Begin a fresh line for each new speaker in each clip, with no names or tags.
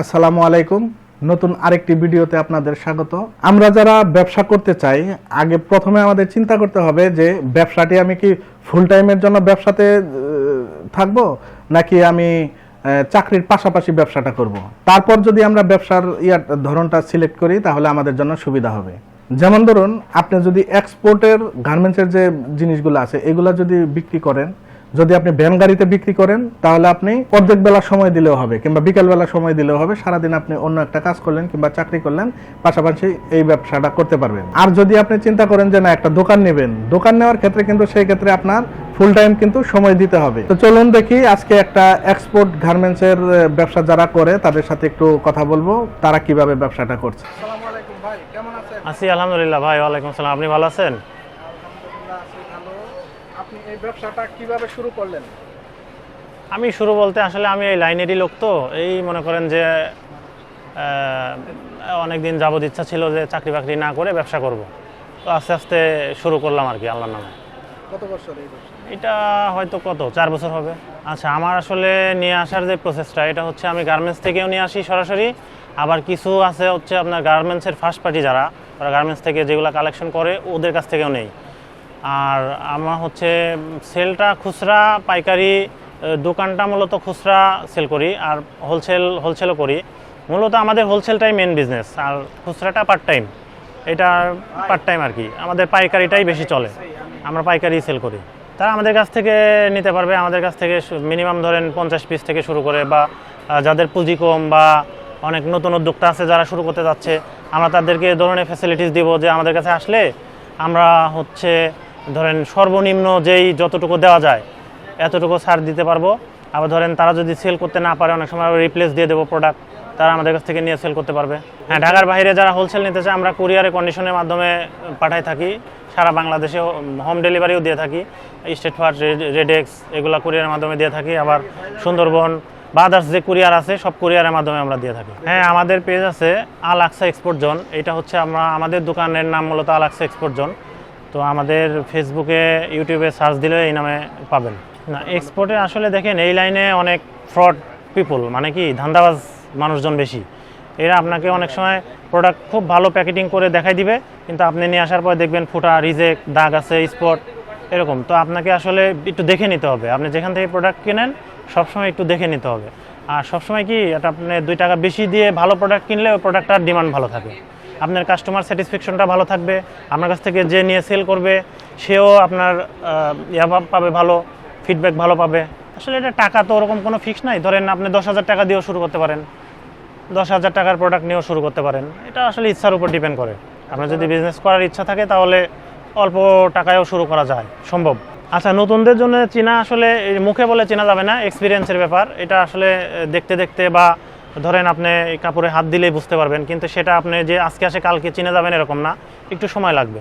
আসসালামু আলাইকুম। নতুন আরেকটি ভিডিওতে আপনাদের স্বাগত। আমরা যারা ব্যবসা করতে চাই, আগে প্রথমে আমাদের চিন্তা করতে হবে যে, ব্যবসাটি আমি কি ফুল টাইমের জন্য ব্যবসাতে থাকব, নাকি আমি চাকরির পাশাপাশি ব্যবসাটা করব। তারপর যদি আমরা ব্যবসার ইয়ার ধরনটা সিলেক্ট করি, তাহলে আমাদের জন্য সুবিধা হবে। যেমন ধরুন, আপনি যদি এক্সপোর্টের গার্মেন্টসের যে জিনিসগুলো আছে, এগুলো যদি বিক্রি করেন যদি আপনি ভ্যান গাড়িতে বিক্রি করেন তাহলে আপনি অর্ধেক বেলা সময় দিলেও হবে কিংবা বিকেল বেলা সময় দিলেও হবে সারাদিন আপনি অন্য একটা কাজ করলেন কিংবা চাকরি করলেন পাশাপাশি এই ব্যবসাটা করতে পারবেন। আর যদি আপনি চিন্তা করেন যে না একটা দোকান নেবেন দোকান নেওয়ার ক্ষেত্রে কিন্তু সেই ক্ষেত্রে আপনার ফুল টাইম কিন্তু সময় দিতে হবে। তো চলুন দেখি আজকে একটা এক্সপোর্ট গার্মেন্টসের ব্যবসা যারা করে তাদের সাথে একটু কথা বলব তারা কীভাবে ব্যবসাটা করছে। আসসালামু আলাইকুম ভাই কেমন আছেন?
আছি আলহামদুলিল্লাহ ভাই ওয়ালাইকুম সালাম আপনি ভালো আছেন
আলহামদুলিল্লাহ আছি ভালো আপনি এই ব্যবসাটা কীভাবে শুরু করলেন?
আমি শুরু বলতে আসলে আমি এই লাইনেরই লোক তো। এই মনে করেন যে অনেক দিন যাবত ইচ্ছা ছিল যে চাকরি বাকরি না করে ব্যবসা করব। তো আস্তে আস্তে শুরু করলাম আর কি আল্লাহর নামে।
কত বছর
এটা হয়তো কত? চার বছর হবে। আচ্ছা আমার আসলে নিয়ে আসার যে প্রসেসটা এটা হচ্ছে আমি গার্মেন্টস থেকেও নিয়ে আসি সরাসরি। আবার কিছু আছে হচ্ছে আপনার গার্মেন্টসের ফার্স্ট পার্টি যারা ওরা গার্মেন্টস থেকে যেগুলো কালেকশন করে ওদের কাছ থেকেও নেই। আর আমার হচ্ছে সেলটা খুচরা, পাইকারি দোকানটা মূলত খুচরা সেল করি আর হোলসেল হোলসেলও করি। মূলত আমাদের হোলসেলটাই মেন বিজনেস আর খুচরাটা পার্ট টাইম এটা পার্ট টাইম আর কি। আমাদের পাইকারিটাই বেশি চলে। আমরা পাইকারি সেল করি। তারা আমাদের কাছ থেকে নিতে পারবে। আমাদের কাছ থেকে মিনিমাম ধরেন পঞ্চাশ পিস থেকে শুরু করে বা যাদের পুঁজি কম বা অনেক নতুন উদ্যোক্তা আছে যারা শুরু করতে যাচ্ছে, আমরা তাদেরকে ধরনের ফ্যাসিলিটিস দিব যে আমাদের কাছে আসলে আমরা হচ্ছে ধরেন সর্বনিম্ন যেই যতটুকু দেওয়া যায়, এতটুকু ছাড় দিতে পারব। আবার ধরেন তারা যদি সেল করতে না পারে, অনেক সময় রিপ্লেস দিয়ে দেবো প্রোডাক্ট তারা আমাদের কাছ থেকে নিয়ে সেল করতে পারবে। হ্যাঁ ঢাকার বাইরে যারা হোলসেল নিতে চায়, আমরা কুরিয়ারে কন্ডিশনের মাধ্যমে পাঠাই থাকি। সারা বাংলাদেশে হোম ডেলিভারিও দিয়ে থাকি। স্টেট ফার্স্ট রেডেক্স এগুলো কুরিয়ারের মাধ্যমে দিয়ে থাকি। আবার সুন্দরবন, বা আদার্স যে কুরিয়ার আছে, সব কুরিয়ারের মাধ্যমে আমরা দিয়ে থাকি। হ্যাঁ আমাদের পেজ আছে আল আকসা এক্সপোর্ট জোন এটা হচ্ছে আমরা, আমাদের দোকানের নাম মূলত আল আকসা এক্সপোর্ট জোন তো আমাদের ফেসবুকে ইউটিউবে সার্চ দিলে এই নামে পাবেন। না এক্সপোর্টে আসলে দেখেন, এই লাইনে অনেক ফ্রড পিপল মানে কি, ধান্দাবাজ মানুষজন বেশি। এরা আপনাকে অনেক সময় প্রোডাক্ট খুব ভালো প্যাকেটিং করে দেখাই দিবে, কিন্তু আপনি নিয়ে আসার পর দেখবেন ফুটা রিজেক্ট দাগ আছে স্পট এরকম। তো আপনাকে আসলে একটু দেখে নিতে হবে। আপনি যেখান থেকে প্রোডাক্ট কেনেন, সবসময় একটু দেখে নিতে হবে। আর সবসময় কি, এটা আপনি দুই টাকা বেশি দিয়ে ভালো প্রোডাক্ট কিনলে ওই প্রোডাক্টটার ডিমান্ড ভালো থাকে। আপনার কাস্টমার স্যাটিসফ্যাকশনটা ভালো থাকবে, আপনার কাছ থেকে যে নিয়ে সেল করবে, সেও আপনার ইয়া পাবে ভালো ফিডব্যাক ভালো পাবে। আসলে এটা টাকা তো ওরকম কোনো ফিক্স নাই। ধরেন আপনি দশ হাজার টাকা দিয়েও শুরু করতে পারেন। দশ হাজার টাকার প্রোডাক্ট নিয়েও শুরু করতে পারেন। এটা আসলে ইচ্ছার উপর ডিপেন্ড করে। আপনার যদি বিজনেস করার ইচ্ছা থাকে, তাহলে অল্প টাকায়ও শুরু করা যায়। সম্ভব। আচ্ছা নতুনদের জন্য চেনা আসলে মুখে বলে চেনা যাবে না এক্সপিরিয়েন্সের ব্যাপার। এটা আসলে দেখতে দেখতে বা ধরেন আপনি কাপড়ে হাত দিলেই বুঝতে পারবেন, কিন্তু সেটা আপনি যে আজকে আসে কালকে চিনে যাবেন এরকম না, একটু সময় লাগবে।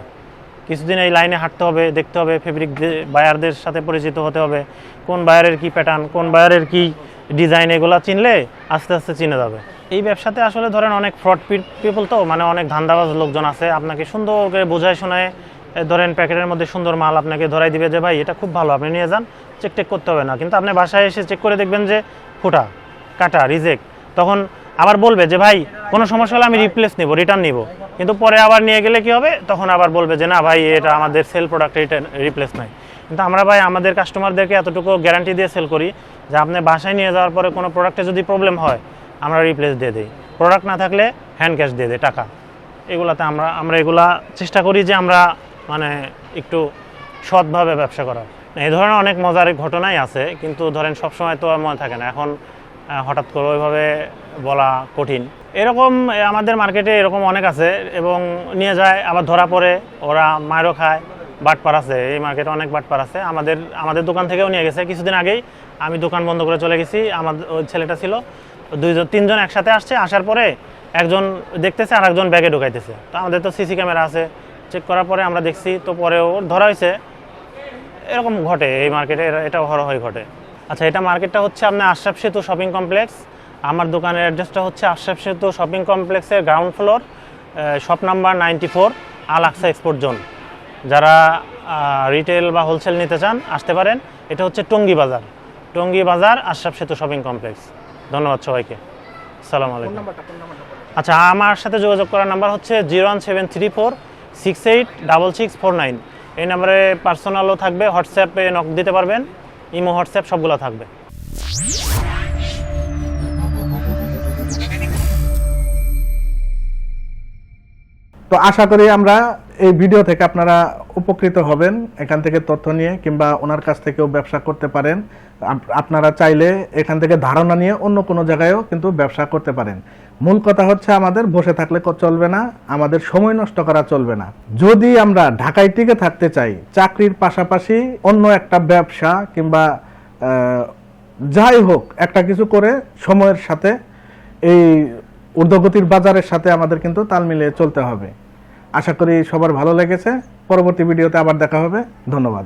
কিছুদিন এই লাইনে হাঁটতে হবে, দেখতে হবে ফেব্রিক বায়ারদের সাথে পরিচিত হতে হবে, কোন বায়ারের কি প্যাটার্ন কোন বায়ারের কি ডিজাইন এগুলো চিনলে আস্তে আস্তে চিনে যাবে। এই ব্যবসাতে আসলে ধরেন অনেক ফ্রড পিপল তো মানে অনেক ধান্দাবাজ লোকজন আছে, আপনাকে সুন্দর করে বোঝায় শোনায় ধরেন প্যাকেটের মধ্যে সুন্দর মাল আপনাকে ধরাই দিবে যে, ভাই, এটা খুব ভালো, আপনি নিয়ে যান চেক টেক করতে হবে না। কিন্তু আপনি বাসায় এসে চেক করে দেখবেন যে, ফুটা, কাটা রিজেক্ট তখন আবার বলবে যে, ভাই, কোনো সমস্যা হলে আমি রিপ্লেস নিব রিটার্ন নিব। কিন্তু পরে আবার নিয়ে গেলে কি হবে? তখন আবার বলবে যে, না, ভাই, এটা আমাদের সেল প্রোডাক্ট রিটার্ন রিপ্লেস নাই। কিন্তু আমরা, ভাই, আমাদের কাস্টমারদেরকে এতটুকু গ্যারান্টি দিয়ে সেল করি যে, আপনি বাসায় নিয়ে যাওয়ার পরে কোনো প্রোডাক্টে যদি প্রবলেম হয়, আমরা রিপ্লেস দিয়ে দিই। প্রোডাক্ট না থাকলে হ্যান্ড ক্যাশ দিয়ে দিই, টাকা। এগুলাতে আমরা আমরা এগুলা চেষ্টা করি যে, আমরা মানে একটু সৎভাবে ব্যবসা করার। এই ধরনের অনেক মজার ঘটনাই আছে, কিন্তু ধরেন সবসময় তো মনে থাকে না। এখন হঠাৎ করে ওইভাবে বলা কঠিন। এরকম আমাদের মার্কেটে এরকম অনেক আছে এবং নিয়ে যায়, আবার ধরা পড়ে, ওরা মায়েরও খায়, বাটপার আছে, এই মার্কেটে অনেক বাটপার আছে। আমাদের আমাদের দোকান থেকেও নিয়ে গেছে। কিছুদিন আগেই আমি দোকান বন্ধ করে চলে গেছি আমাদের ওই ছেলেটা ছিল। দুইজন, তিনজন একসাথে আসছে, আসার পরে একজন দেখতেছে আর একজন ব্যাগে ঢুকাইতেছে। তো আমাদের তো সিসি ক্যামেরা আছে চেক করার পরে আমরা দেখছি, তো পরেও ধরা হয়েছে। এরকম ঘটে, এই মার্কেটে এটা- এটা হরহই ঘটে। আচ্ছা এটা মার্কেটটা হচ্ছে আপনার আশরাফ সেতু শপিং কমপ্লেক্স আমার দোকানের অ্যাড্রেসটা হচ্ছে আশরাফ সেতু শপিং কমপ্লেক্সের ground floor shop number ninety four Al Aqsa export zone যারা রিটেল বা হোলসেল নিতে চান আসতে পারেন। এটা হচ্ছে টঙ্গি বাজার। টঙ্গী বাজার আশরাফ সেতু শপিং কমপ্লেক্স ধন্যবাদ সবাইকে। সালাম আলাইকুম। আচ্ছা আমার সাথে যোগাযোগ করার নাম্বার হচ্ছে zero one seven three four six eight double six four nine এই নাম্বারে পার্সোনালও থাকবে হোয়াটসঅ্যাপে নক দিতে পারবেন। ইমো হোয়াটসঅ্যাপ সবগুলো থাকবে।
তো আশা করি আমরা এই ভিডিও থেকে আপনারা উপকৃত হবেন, এখান থেকে তথ্য নিয়ে কিংবা ওনার কাছ থেকেও ব্যবসা করতে পারেন। আপনারা চাইলে এখান থেকে ধারণা নিয়ে অন্য কোনো জায়গায়ও কিন্তু ব্যবসা করতে পারেন। মূল কথা হচ্ছে আমাদের বসে থাকলে চলবে না, আমাদের সময় নষ্ট করা চলবে না। যদি আমরা ঢাকায় টিকে থাকতে চাই, চাকরির পাশাপাশি অন্য একটা ব্যবসা কিংবা যাই হোক, একটা কিছু করে সময়ের সাথে এই ঊর্ধ্বগতির বাজারের সাথে আমাদের কিন্তু তাল মিলিয়ে চলতে হবে। আশা করি সবার ভালো লেগেছে। পরবর্তী ভিডিওতে আবার দেখা হবে। ধন্যবাদ।